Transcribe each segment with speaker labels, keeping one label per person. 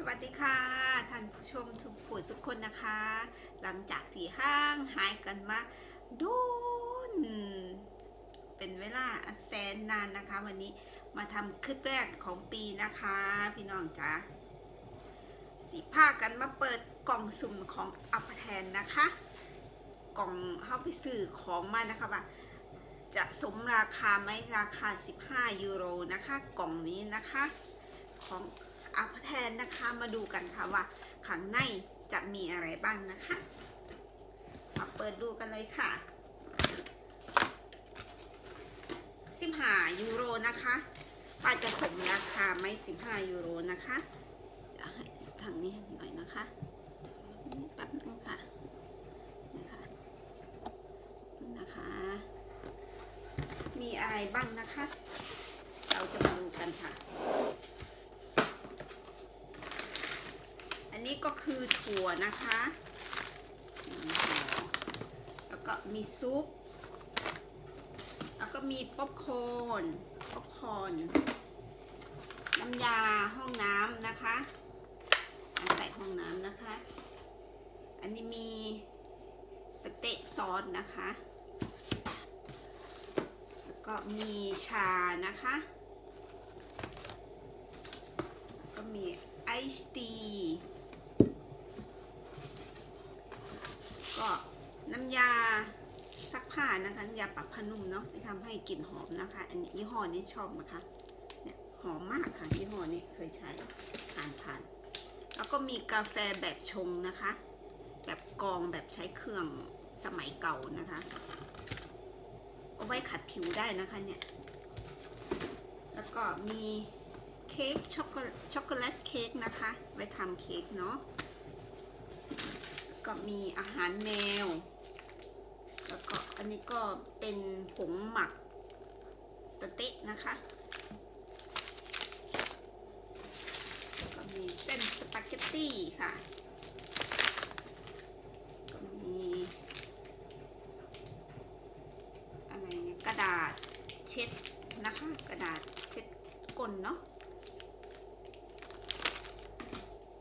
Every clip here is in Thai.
Speaker 1: สวัสดีค่ะท่านผู้ชมทุกผู้ทุกคนนะคะ หลังจากที่ห้างหายกันมาโดนเป็นเวลาแสนนานนะคะ วันนี้มาทำคลิปแรกของปีนะคะ พี่น้องจ๋าสีผ้ากันมาเปิดกล่องสุ่มของอัปแทนนะคะ กล่องเข้าไปซื้อของมานะคะว่าจะสมราคาไหมราคา 15 ยูโรนะคะ กล่องนี้นะคะ ของ อัพแทนนะคะ มาดูกันค่ะว่าข้างในจะมีอะไรบ้างนะคะ มาเปิดดูกันเลยค่ะ 15 ยูโรนะคะป้าจะสมราคาไหม15 ยูโรนะคะให้ทางนี้หน่อยนะคะแป๊บนึงค่ะนี่ค่ะนะคะ มีอะไรบ้างนะคะ เราจะมาดูกันค่ะ อันนี้ ก็คือถั่วนะคะแล้วก็มีซุป แล้วก็มีป๊อปคอร์นป๊อปคอร์นน้ำยาห้องน้ำนะคะใส่ห้องน้ำนะคะ อันนี้มีสเต๊ะซอสนะคะ แล้วก็มีชานะคะก็มีไอซ์ที ก็น้ำยาซักผ้านะคะยาปรับผ้านุ่มเนาะที่ทำให้กลิ่นหอมนะคะ อันนี้ยี่ห้อนี้ชอบนะคะเนี่ยหอมมากค่ะยี่ห้อนี้เคยใช้ผ่านผ่านแล้วก็มีกาแฟแบบชงนะคะ แบบกองแบบใช้เครื่องสมัยเก่านะคะเอาไว้ขัดผิวได้นะคะเนี่ย แล้วก็มีเค้กช็อกโกช็อกโกแลตเค้กนะคะ ไว้ทำเค้กเนาะก็มีอาหารแมว นนี้ก็เป็นผงหมักสเต๊ะนะคะก็มีเส้นสปาเกตตี้ค่ะ ก็มีอะไรเนี่ยกระดาษเช็ดนะคะ กระดาษเช็ดก้นเนาะ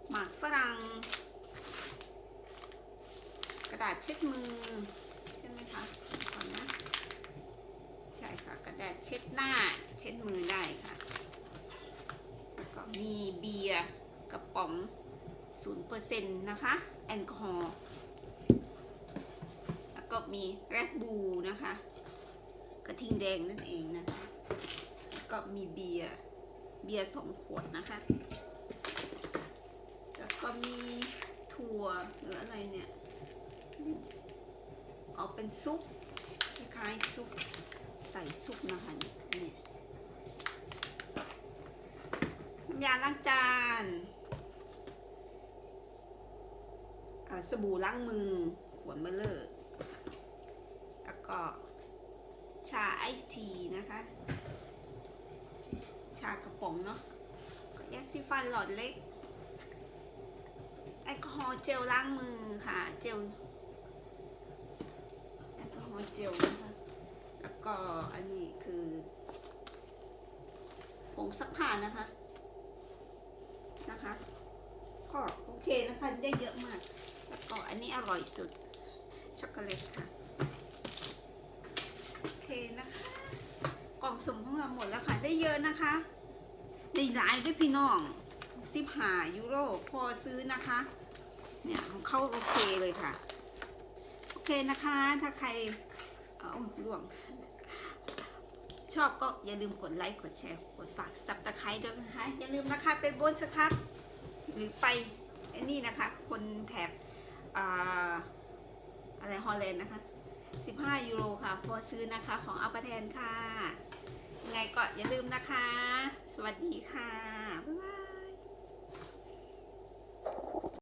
Speaker 1: หมากฝรั่งกระดาษเช็ดมือ ใช่ไหมคะ ก่อนนะใช่ค่ะกระดาษเช็ดหน้าเช็ดมือได้ค่ะแล้วก็มีเบียร์กระป๋อง0%นะคะ แอลกอฮอล์แล้วก็มีแรดบูนะคะ กระทิงแดงนั่นเองนะคะแล้วก็มีเบียร์เบียร์สองขวดนะคะ แล้วก็มีถั่วหรืออะไรเนี่ยออกเป็นซุปคล้ายๆซุป ใส่ซุปนะคะเนี่ยน้ำยาล้างจานอ่อสบู่ล้างมือขวดเบลเลอร์แล้วก็ชาไอซ์ทีนะคะ ชากระป๋องเนาะยาสีฟันหลอดเล็ก แอลกอฮอล์เจลล้างมือค่ะ เจล แอลกอฮอล์เจลนะคะ ก็อันนี้คือผงซักผ้านะคะ นะคะ ก็โอเคนะคะได้เยอะมาก แล้วก็อันนี้อร่อยสุด ช็อกโกแลตค่ะ โอเคนะคะ กล่องสุ่มของเราหมดแล้วค่ะ ได้เยอะนะคะ ได้หลายด้วยพี่น้องสิบหายูโรพอซื้อนะคะ เนี่ยของเขาโอเคเลยค่ะ โอเคนะคะ ถ้าใคร เอาล่วง ชอบก็อย่าลืมกดไลค์ กดแชร์ กดฝากซับตะไคร้ด้วยนะคะ อย่าลืมนะคะไปโบนชครับ หรือไปอ้นี่นะคะ คนแถบออะไรฮอลแลนด์นะคะ 15 ยูโรค่ะ พอซื้อนะคะของอัปแทนค่ะ ยังไงก็อย่าลืมนะคะ สวัสดีค่ะ บ๊ายบาย